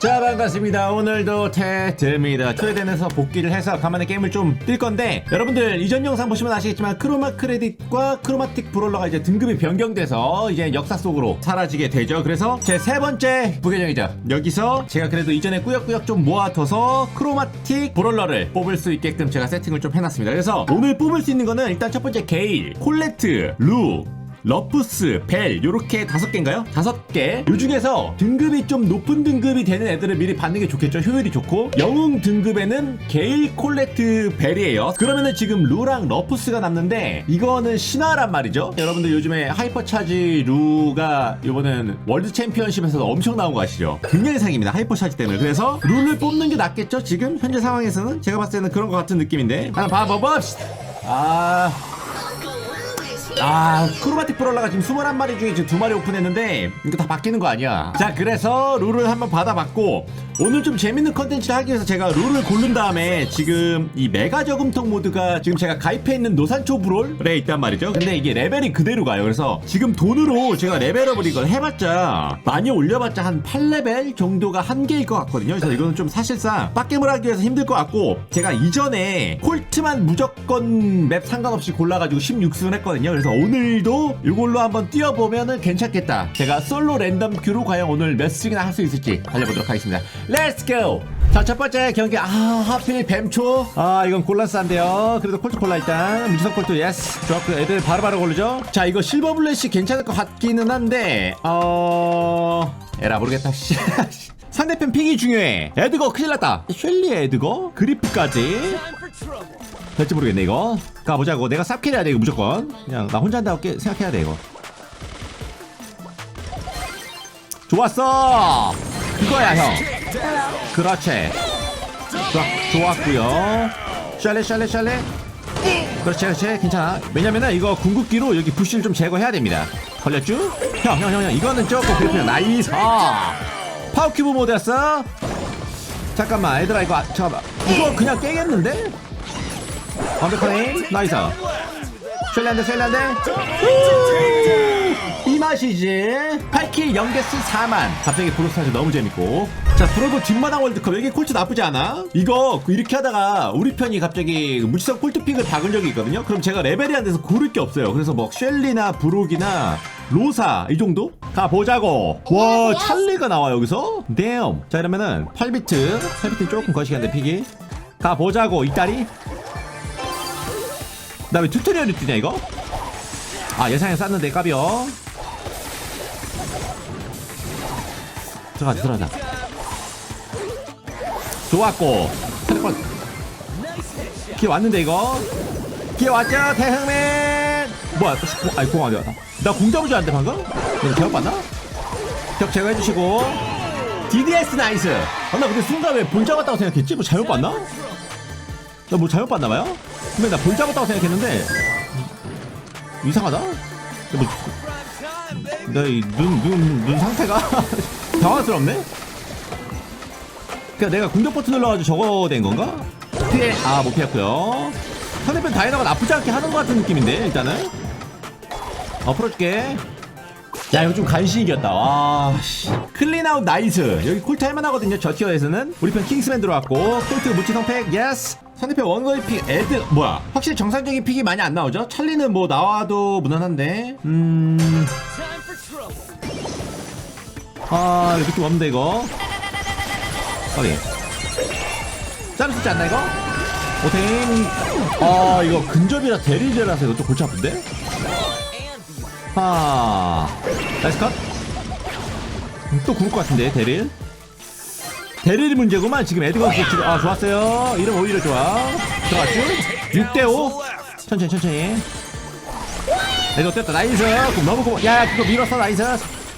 자 반갑습니다. 오늘도 테드입니다. 초대된에서 복귀를 해서 간만에 게임을 좀 뛸 건데 여러분들 이전 영상 보시면 아시겠지만 크로마 크레딧과 크로마틱 브롤러가 이제 등급이 변경돼서 이제 역사 속으로 사라지게 되죠. 그래서 제 세 번째 부계정이죠. 여기서 제가 그래도 이전에 꾸역꾸역 좀 모아둬서 크로마틱 브롤러를 뽑을 수 있게끔 제가 세팅을 좀 해놨습니다. 그래서 오늘 뽑을 수 있는 거는 일단 첫 번째 게일 콜레트 루 러프스, 벨 요렇게 다섯 개인가요? 다섯 개. 요 중에서 등급이 좀 높은 등급이 되는 애들을 미리 받는 게 좋겠죠. 효율이 좋고 영웅 등급에는 게일 콜레트 벨이에요. 그러면은 지금 루랑 러프스가 남는데 이거는 신화란 말이죠. 여러분들 요즘에 하이퍼 차지 루가 이번엔 월드 챔피언십에서도 엄청 나온 거 아시죠? 굉장히 사기입니다. 하이퍼 차지 때문에. 그래서 룰을 뽑는 게 낫겠죠? 지금 현재 상황에서는 제가 봤을 때는 그런 것 같은 느낌인데. 하나 봐봐봅시다. 아. 아 크로마틱 브롤러가 지금 21마리 중에 지금 2마리 오픈했는데 이거 다 바뀌는 거 아니야. 자 그래서 룰을 한번 받아봤고 오늘 좀 재밌는 컨텐츠를 하기 위해서 제가 룰을 고른 다음에 지금 이 메가 저금통 모드가 지금 제가 가입해 있는 노산초 브롤에 있단 말이죠. 근데 이게 레벨이 그대로 가요. 그래서 지금 돈으로 제가 레벨업을 이걸 해봤자 많이 올려봤자 한 8레벨 정도가 한계일 것 같거든요. 그래서 이거는 좀 사실상 빡겜을 하기 위해서 힘들 것 같고 제가 이전에 콜트만 무조건 맵 상관없이 골라가지고 16승을 했거든요. 그래서 오늘도 이걸로 한번 뛰어보면은 괜찮겠다. 제가 솔로 랜덤 큐로 과연 오늘 몇 승이나 할 수 있을지 달려보도록 하겠습니다 렛츠 고! 자, 첫 번째 경기, 아, 하필 뱀초. 아, 이건 곤란스한데요. 그래도 콜트 콜라 일단. 미주성 콜트, 예스. 좋았고, 애들 바로바로 고르죠. 자, 이거 실버 블렛이 괜찮을 것 같기는 한데, 어, 에라, 모르겠다, 씨. 상대편 픽이 중요해. 에드거 큰일 났다. 쉘리 에드거? 그리프까지. 될지 모르겠네, 이거. 가보자고. 내가 쌉킬 해야 돼, 이거 무조건. 그냥 나 혼자 한다고 깨- 생각해야 돼, 이거. 좋았어! 그거야, 형. 그렇지. 좋아, 좋았고요. 샬레 샬레 샬레. 그렇지, 그렇지. 괜찮아. 왜냐면은 이거 궁극기로 여기 부시를 좀 제거해야 됩니다. 걸렸죠? 형, 형, 형, 형. 이거는 조금 그렇군요. 나이스. 아. 파워 큐브 모드였어. 잠깐만, 얘들아 이거 아, 잠깐만. 이거 그냥 깨겠는데? 완벽하네. 나이스. 쉘란데 쉘란데. 이 맛이지 8킬 0개스 4만. 갑자기 브로스타즈 너무 재밌고. 자 브로그 뒷마당 월드컵. 여기 콜트 나쁘지 않아? 이거 이렇게 하다가 우리 편이 갑자기 무지성 콜트픽을 박은 적이 있거든요? 그럼 제가 레벨이 안 돼서 고를 게 없어요. 그래서 뭐 쉘리나 브록이나 로사 이 정도? 가보자고. 와 찰리가 나와 여기서? damn. 자 이러면은 8비트. 8비트 조금 거시기한데 픽이 가보자고 이따리 나왜 튜토리얼이 뜨냐 이거? 아 예상에 쌌는데 까비요 들어가자 들어가자 좋았고 기회 왔는데 이거 기회 왔죠 대흥맨 뭐야 또, 아이 공 어디야 나공 잡은 줄 알았는데 방금? 내가 잘못 봤나? 적 제거해주시고 DDS 나이스 아, 나 근데 순간 왜볼 잡았다고 생각했지? 뭐 잘못 봤나? 나 뭐 잘못 봤나봐요? 근데 나 볼 잡았다고 생각했는데 이상하다? 뭐, 나이 눈 눈 눈 상태가 당황스럽네? 그니까 내가 공격 버튼 눌러가지고 저거 된 건가? 피해 아 못 피했고요. 상대편 다이너가 나쁘지 않게 하는 것 같은 느낌인데 일단은. 어 풀어줄게. 야 이거 좀 간신히 이겼다. 와 씨. 클린아웃 나이스. 여기 콜트 할만하거든요 저 티어에서는. 우리 편 킹스맨 들어왔고 콜트 무치 성 팩 예스 상대편 원거리 픽 애드 뭐야? 확실히 정상적인 픽이 많이 안 나오죠? 찰리는 뭐 나와도 무난한데. 음... 아 이거 느낌 없는데 이거 어디 자를 수 있지 않나 이거? 오테인 아 이거 근접이라 대리제라서 이거 좀 골치 아픈데? 하 나이스 컷. 음, 또 구를 것 같은데 대릴. 대릴이 문제구만 지금 에드거 지금 아 좋았어요. 이름 오히려 좋아. 들어갔죠? 6대5 천천히 천천히. 에드거 떴다 나이스. 그럼 너무 고마. 야 그거 밀었어 나이스.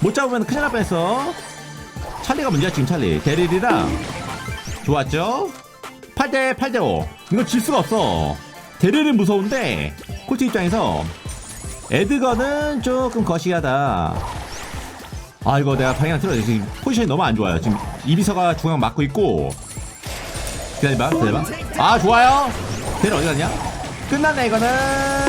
못 잡으면 큰일 날 뻔했어. 찰리가 문제야 지금 찰리. 대릴이랑 좋았죠? 8대 8대5 이거 질 수가 없어. 대릴은 무서운데 콜트 입장에서 에드거는 조금 거시하다. 아 이거 내가 방향 틀어야 돼. 지금 포지션이 너무 안 좋아요. 지금 이비서가 중앙 막고 있고. 기다려봐, 기다려봐. 아 좋아요. 걔는 어디 갔냐? 끝났네 이거는.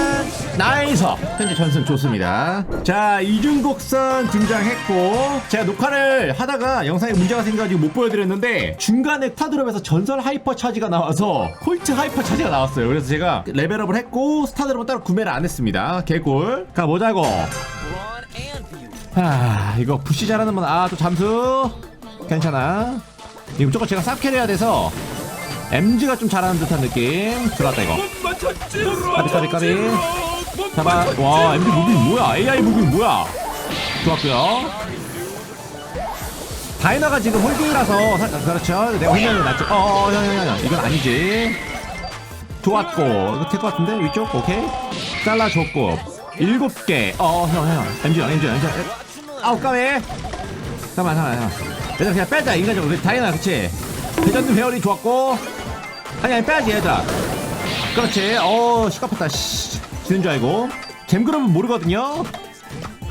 나이스 현재 전승 좋습니다. 자 이중곡선 등장했고 제가 녹화를 하다가 영상에 문제가 생겨가지고 못 보여드렸는데 중간에 스타드롭에서 전설 하이퍼 차지가 나와서 콜트 하이퍼 차지가 나왔어요. 그래서 제가 레벨업을 했고 스타드롭은 따로 구매를 안 했습니다. 개꿀. 가보자고. 아 이거 부시 잘하는 분 아 또 잠수. 괜찮아. 이거 무조건 제가 쌉 캐리해야 돼서 MG가 좀 잘하는 듯한 느낌. 들어왔다 이거. 까비 까비 까비 잡아 와 MG 무빙 뭐야? AI 무빙 뭐야? 좋았고요. 다이나가 지금 홀딩이라서 살짝 그렇죠. 내가 홀딩이 낫죠. 어형형형 이건 아니지. 좋았고. 이거 될것 같은데? 위쪽? 오케이. 잘라줬고. 일곱 개어형형 MG 형 MG 형. 아우 까비 잠깐만 잠깐만. 얘들아 그냥 빼자. 인간적으로. 다이나 그치? 대전님 회오리 좋았고. 아니 아니 빼야지 얘들아 그렇지. 어 시끄럽다. 씨 지는 줄 알고. 잼그룹은 모르거든요.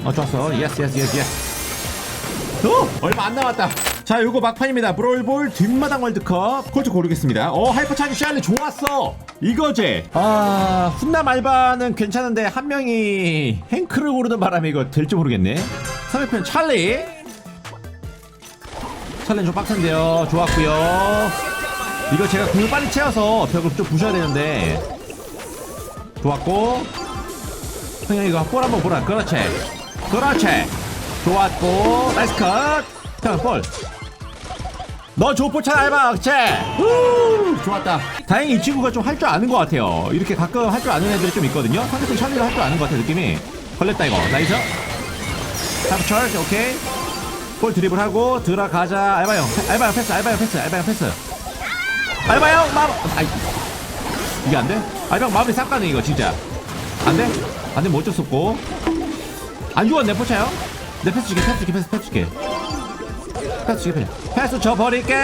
어 좋았어. 예스 예스 예스 예스 오 얼마 안 남았다. 자 요거 막판입니다. 브롤볼 뒷마당 월드컵. 콜트 고르겠습니다. 어 하이퍼 차기 샬리 좋았어. 이거제 아 훈남 알바는 괜찮은데 한 명이 행크를 고르는 바람에 이거 될지 모르겠네. 3회편 찰리. 찰리는 좀 빡센데요. 좋았고요 이거 제가 공을 빨리 채워서 벽을 좀 부셔야 되는데. 좋았고. 형님 이거 볼 한번 보라. 그렇지. 그렇지. 좋았고. 나이스 컷형볼 너 조포 차 알바 그치 후 좋았다. 다행히 이 친구가 좀 할 줄 아는 것 같아요. 이렇게 가끔 할 줄 아는 애들이 좀 있거든요. 상대편 샬리가 할줄 아는 것 같아 느낌이. 걸렸다 이거. 나이스. charge 오케이. 볼 드리블하고 들어가자. 알바 형 알바 형 패스 알바 형 패스 알바 형 패스 알바 형 마무 아이 이게 안 돼? 알바 형 마무리 싹 가네 이거 진짜 안 돼? 안 돼? 뭐 어쩔 수 없고 안 죽었네 포차요 내 패스 줄게 패스 줄게 패스 패스 줄게 패스 줄게 패스 패스 줘버릴게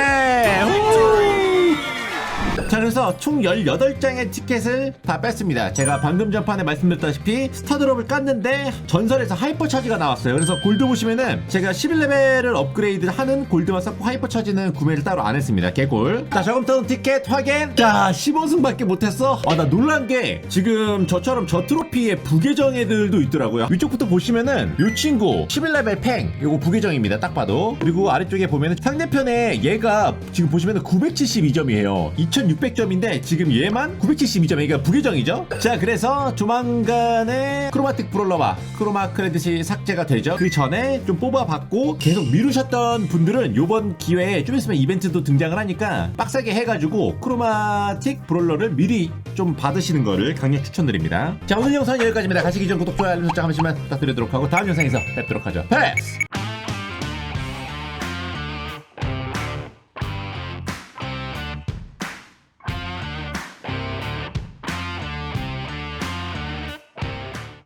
그래서 총 18장의 티켓을 다 뺐습니다. 제가 방금 전판에 말씀드렸다시피 스타드롭을 깠는데 전설에서 하이퍼 차지가 나왔어요. 그래서 골드 보시면은 제가 11레벨을 업그레이드 하는 골드만 쌓고 하이퍼 차지는 구매를 따로 안 했습니다. 개꿀 자 저금통 티켓 확인. 자 15승밖에 못했어. 아 나 놀란 게 지금 저처럼 저 트로피에 부계정 애들도 있더라고요. 위쪽부터 보시면은 이 친구 11레벨 팽. 요거 부계정입니다. 딱 봐도. 그리고 아래쪽에 보면은 상대편에 얘가 지금 보시면은 972점이에요 2600점인데 지금 얘만 972점 그러니까 부계정이죠? 자 그래서 조만간에 크로마틱 브롤러바 크로마 크레딧이 삭제가 되죠. 그 전에 좀 뽑아봤고 계속 미루셨던 분들은 요번 기회에 좀 있으면 이벤트도 등장을 하니까 빡세게 해가지고 크로마틱 브롤러를 미리 좀 받으시는 거를 강력 추천드립니다. 자 오늘 영상은 여기까지입니다. 가시기 전 구독 좋아요 알림 설정 한 번씩만 부탁드리도록 하고 다음 영상에서 뵙도록 하죠. 패스